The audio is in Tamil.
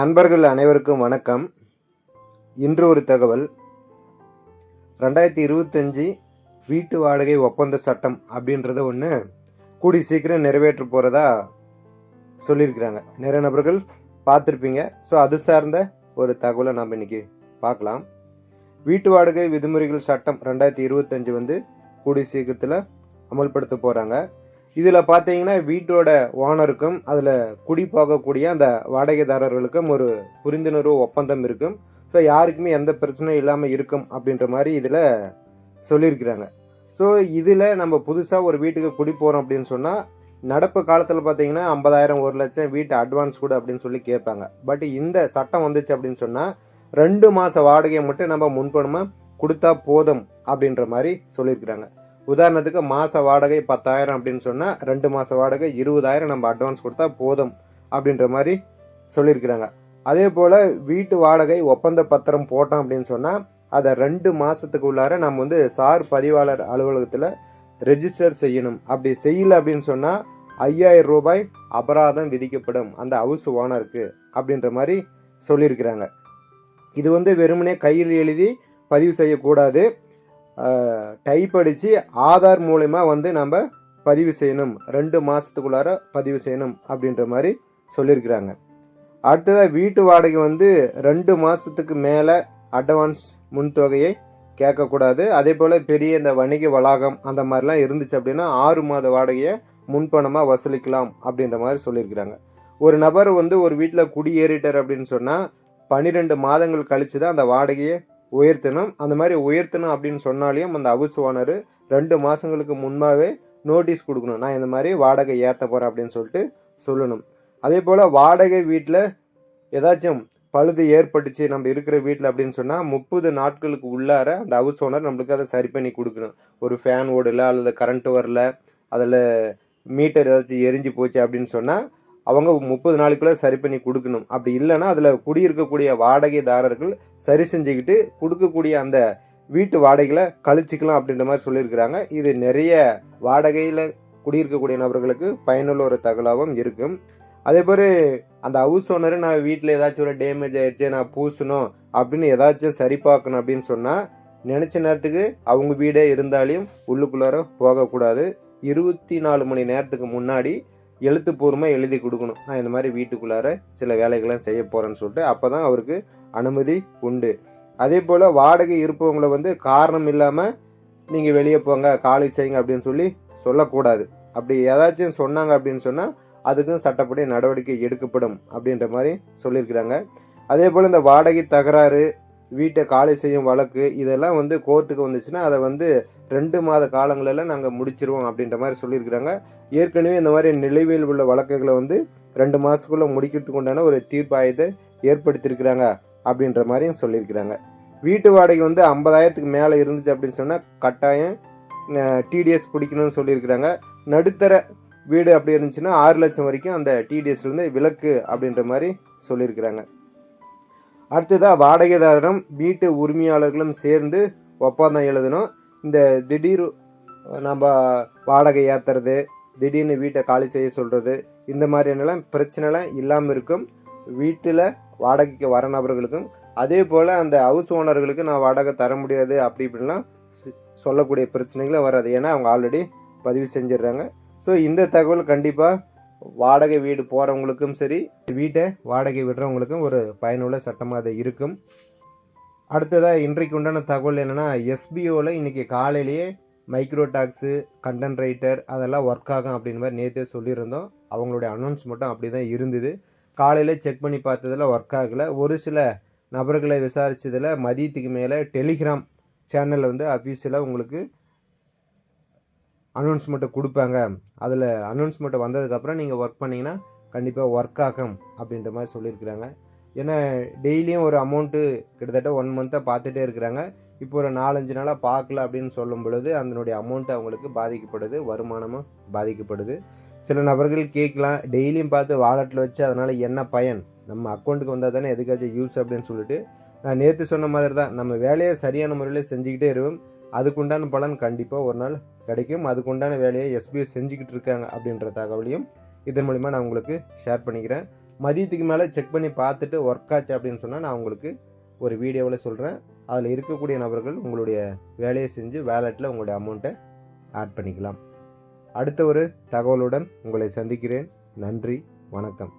நண்பர்கள் அனைவருக்கும் வணக்கம். இன்று ஒரு தகவல். ரெண்டாயிரத்தி இருபத்தஞ்சி வீட்டு வாடகை ஒப்பந்த சட்டம் அப்படின்றத ஒன்று கூடி சீக்கிரம் நிறைவேற்ற போகிறதா சொல்லியிருக்கிறாங்க. நிறைய நபர்கள் பார்த்துருப்பீங்க. ஸோ அது சார்ந்த ஒரு தகவலை நாம் இன்னைக்கு பார்க்கலாம். வீட்டு வாடகை விதிமுறைகள் சட்டம் ரெண்டாயிரத்தி இருபத்தஞ்சு வந்து கூடி சீக்கிரத்தில் அமல்படுத்த போகிறாங்க இதில் பார்த்தீங்கன்னா வீட்டோட ஓனருக்கும் அதில் குடி போகக்கூடிய அந்த வாடகைதாரர்களுக்கும் ஒரு புரிந்துணர்வு ஒப்பந்தம் இருக்கும். ஸோ யாருக்குமே எந்த பிரச்சனையும் இல்லாமல் இருக்கும் அப்படின்ற மாதிரி இதில் சொல்லியிருக்கிறாங்க. ஸோ இதில் நம்ம புதுசாக ஒரு வீட்டுக்கு குடி போகிறோம் அப்படின்னு சொன்னால் நடப்பு காலத்தில் பார்த்தீங்கன்னா ஐம்பதாயிரம் ஒரு லட்சம் வீட்டு அட்வான்ஸ் கூட அப்படின்னு சொல்லி கேட்பாங்க. பட் இந்த சட்டம் வந்துச்சு அப்படின்னு சொன்னால் ரெண்டு மாத வாடகையை மட்டும் நம்ம முன்பணமாக கொடுத்தா போதும் அப்படின்ற மாதிரி சொல்லியிருக்கிறாங்க. உதாரணத்துக்கு மாத வாடகை பத்தாயிரம் அப்படின்னு சொன்னால் ரெண்டு மாத வாடகை இருபதாயிரம் நம்ம அட்வான்ஸ் கொடுத்தா போதும் அப்படின்ற மாதிரி சொல்லியிருக்கிறாங்க. அதே போல் வீட்டு வாடகை ஒப்பந்த பத்திரம் போட்டோம் அப்படின்னு சொன்னால் அதை ரெண்டு மாதத்துக்கு உள்ளார நம்ம வந்து சார் பதிவாளர் அலுவலகத்தில் ரெஜிஸ்டர் செய்யணும். அப்படி செய்யல அப்படின்னு சொன்னால் ஐயாயிரம் ரூபாய் அபராதம் விதிக்கப்படும். அந்த ஹவுஸ் ஓனருக்கு அப்படின்ற மாதிரி சொல்லியிருக்கிறாங்க. இது வந்து வெறுமனே கையில் எழுதி பதிவு செய்யக்கூடாது. டைப் அடித்து ஆதார் மூலயமா வந்து நம்ம பதிவு செய்யணும். ரெண்டு மாதத்துக்குள்ளார பதிவு செய்யணும் அப்படின்ற மாதிரி சொல்லியிருக்கிறாங்க. அடுத்ததாக வீட்டு வாடகை வந்து ரெண்டு மாதத்துக்கு மேலே அட்வான்ஸ் முன்தொகையை கேட்கக்கூடாது. அதே போல் பெரிய இந்த வணிக வளாகம் அந்த மாதிரிலாம் இருந்துச்சு அப்படின்னா ஆறு மாத வாடகையை முன்பணமாக வசூலிக்கலாம் அப்படின்ற மாதிரி சொல்லியிருக்கிறாங்க. ஒரு நபர் வந்து ஒரு வீட்டில் குடியேறிட்டார் அப்படின்னு சொன்னால் பன்னிரெண்டு மாதங்கள் கழித்து தான் அந்த வாடகையை உயர்த்தணும். அந்த மாதிரி உயர்த்தணும் அப்படின்னு சொன்னாலையும் அந்த ஹவுஸ் ஓனர் ரெண்டு மாதங்களுக்கு முன்பாகவே நோட்டீஸ் கொடுக்கணும். நான் இந்த மாதிரி வாடகை ஏற்ற போகிறேன் அப்படின்னு சொல்லிட்டு சொல்லணும். அதே போல் வாடகை வீட்டில் ஏதாச்சும் பழுது ஏற்பட்டுச்சு நம்ம இருக்கிற வீட்டில் அப்படின்னு சொன்னால் முப்பது நாட்களுக்கு உள்ளார அந்த ஹவுஸ் ஓனர் நம்மளுக்கு அதை சரி பண்ணி கொடுக்கணும். ஒரு ஃபேன் ஓடல அல்லது கரண்ட் வரல அதில் மீட்டர் ஏதாச்சும் எரிஞ்சு போச்சு அப்படின்னு சொன்னால் அவங்க முப்பது நாளுக்குள்ளே சரி பண்ணி கொடுக்கணும். அப்படி இல்லைன்னா அதில் குடியிருக்கக்கூடிய வாடகைதாரர்கள் சரி செஞ்சுக்கிட்டு கொடுக்கக்கூடிய அந்த வீட்டு வாடகைகளை கழிச்சிக்கலாம் அப்படின்ற மாதிரி சொல்லியிருக்கிறாங்க. இது நிறைய வாடகையில் குடியிருக்கக்கூடிய நபர்களுக்கு பயனுள்ள ஒரு தகவலாகவும் இருக்கும். அதே போல் அந்த ஹவுஸ் ஓனர் நான் வீட்டில் ஏதாச்சும் ஒரு டேமேஜ் ஆயிடுச்சு நான் பூசணும் அப்படின்னு ஏதாச்சும் சரி பார்க்கணும் அப்படின்னு சொன்னால் நினச்ச நேரத்துக்கு அவங்க வீடே இருந்தாலையும் உள்ளுக்குள்ளார போகக்கூடாது. இருபத்தி நாலு மணி நேரத்துக்கு முன்னாடி எழுத்துப்பூர்வமாக எழுதி கொடுக்கணும். நான் இந்த மாதிரி வீட்டுக்குள்ளார சில வேலைகள்லாம் செய்ய போகிறேன்னு சொல்லிட்டு அப்போ தான் அவருக்கு அனுமதி உண்டு. அதே போல் வாடகை இருப்பவங்களை வந்து காரணம் இல்லாமல் நீங்கள் வெளியே போங்க காலேஜ் செய்யுங்க அப்படின்னு சொல்லி சொல்லக்கூடாது. அப்படி ஏதாச்சும் சொன்னாங்க அப்படின்னு சொன்னால் அதுக்கும் சட்டப்படி நடவடிக்கை எடுக்கப்படும் அப்படின்ற மாதிரி சொல்லியிருக்கிறாங்க. அதே போல் இந்த வாடகை தகராறு வீட்டை காலி செய்யும் வழக்கு இதெல்லாம் வந்து கோர்ட்டுக்கு வந்துச்சுன்னா அதை வந்து ரெண்டு மாத காலங்களெல்லாம் நாங்கள் முடிச்சிருவோம் அப்படின்ற மாதிரி சொல்லியிருக்கிறாங்க. ஏற்கனவே இந்த மாதிரி நிலுவையில் உள்ள வழக்குகளை வந்து ரெண்டு மாதத்துக்குள்ளே முடிக்கிறதுக்கு உண்டான ஒரு தீர்ப்பாயத்தை ஏற்படுத்தியிருக்கிறாங்க அப்படின்ற மாதிரியும் சொல்லியிருக்கிறாங்க. வீட்டு வாடகை வந்து ஐம்பதாயிரத்துக்கு மேலே இருந்துச்சு அப்படின்னு சொன்னால் கட்டாயம் டிடிஎஸ் பிடிக்கணும்னு சொல்லியிருக்கிறாங்க. நடுத்தர வீடு அப்படி இருந்துச்சுன்னா ஆறு லட்சம் வரைக்கும் அந்த டிடிஎஸ்லேருந்து விலக்கு அப்படின்ற மாதிரி சொல்லியிருக்கிறாங்க. அடுத்ததாக வாடகைதாரரும் வீட்டு உரிமையாளர்களும் சேர்ந்து ஒப்பந்தம் எழுதணும். இந்த திடீர் நம்ம வாடகை ஏற்றுறது திடீர்னு வீட்டை காலி செய்ய சொல்கிறது இந்த மாதிரியானலாம் பிரச்சனைலாம் இல்லாமல் இருக்கும். வீட்டில் வாடகைக்கு வர நபர்களுக்கும் அதே போல் அந்த ஹவுஸ் ஓனர்களுக்கு நான் வாடகை தர முடியாது அப்படி இப்படிலாம் சொல்லக்கூடிய பிரச்சனைகளும் வராது. ஏன்னா அவங்க ஆல்ரெடி பதிவு செஞ்சிடுறாங்க. ஸோ இந்த தகவல் கண்டிப்பாக வாடகை வீடு போகிறவங்களுக்கும் சரி வீட்டை வாடகை விடுறவங்களுக்கும் ஒரு பயனுள்ள சட்டமாக அது இருக்கும். அடுத்ததாக இன்றைக்கு உண்டான தகவல் என்னென்னா எஸ்பிஓவில் இன்றைக்கி காலையிலேயே மைக்ரோ டாக்ஸு கண்டென்ட் ரைட்டர் அதெல்லாம் ஒர்க் ஆகும் அப்படின்னு மாதிரி நேற்றே சொல்லியிருந்தோம். அவங்களுடைய அனௌன்ஸ் மட்டும் அப்படி தான் இருந்தது. காலையில் செக் பண்ணி பார்த்ததில் ஒர்க் ஆகலை. ஒரு சில நபர்களை விசாரித்ததில் மதியத்துக்கு மேலே டெலிகிராம் சேனலில் வந்து அஃபீஷியலாக உங்களுக்கு அனௌன்ஸ்மெண்ட்டை கொடுப்பாங்க. அதில் அனௌன்ஸ்மெண்ட்டை வந்ததுக்கப்புறம் நீங்கள் ஒர்க் பண்ணிங்கன்னா கண்டிப்பாக ஒர்க் ஆகும் அப்படின்ற மாதிரி சொல்லியிருக்கிறாங்க. ஏன்னா டெய்லியும் ஒரு அமௌண்ட்டு கிட்டத்தட்ட ஒன் மந்த்தாக பார்த்துட்டே இருக்கிறாங்க. இப்போ ஒரு நாலஞ்சு நாளாக பார்க்கல அப்படின்னு சொல்லும் பொழுது அதனுடைய அமௌண்ட் அவங்களுக்கு பாதிக்கப்படுது வருமானமும் பாதிக்கப்படுது. சில நபர்கள் கேட்கலாம் டெய்லியும் பார்த்து வாலெட்டில் வச்சு அதனால் என்ன பயன்? நம்ம அக்கௌண்ட்டுக்கு வந்தால் தானே எதுக்காச்சும் யூஸ் அப்படின்னு சொல்லிட்டு நான் நேற்று சொன்ன மாதிரி தான் நம்ம வேலையை சரியான முறையில் செஞ்சுக்கிட்டே இருவோம். அதுக்குண்டான பலன் கண்டிப்பாக ஒரு நாள் கிடைக்கும். அதுக்குண்டான வேலையை எஸ்பிஐ செஞ்சுக்கிட்டு இருக்காங்க அப்படின்ற தகவலையும் இதன் மூலிமா நான் உங்களுக்கு ஷேர் பண்ணிக்கிறேன். மதியத்துக்கு மேலே செக் பண்ணி பார்த்துட்டு ஒர்க் ஆச்சு அப்படின்னு சொன்னால் நான் உங்களுக்கு ஒரு வீடியோவில் சொல்கிறேன் அதில் இருக்கக்கூடிய நபர்கள் உங்களுடைய வேலையை செஞ்சு வேலெட்டில் உங்களுடைய அமௌண்ட்டை ஆட் பண்ணிக்கலாம். அடுத்த ஒரு தகவலுடன் உங்களை சந்திக்கிறேன். நன்றி வணக்கம்.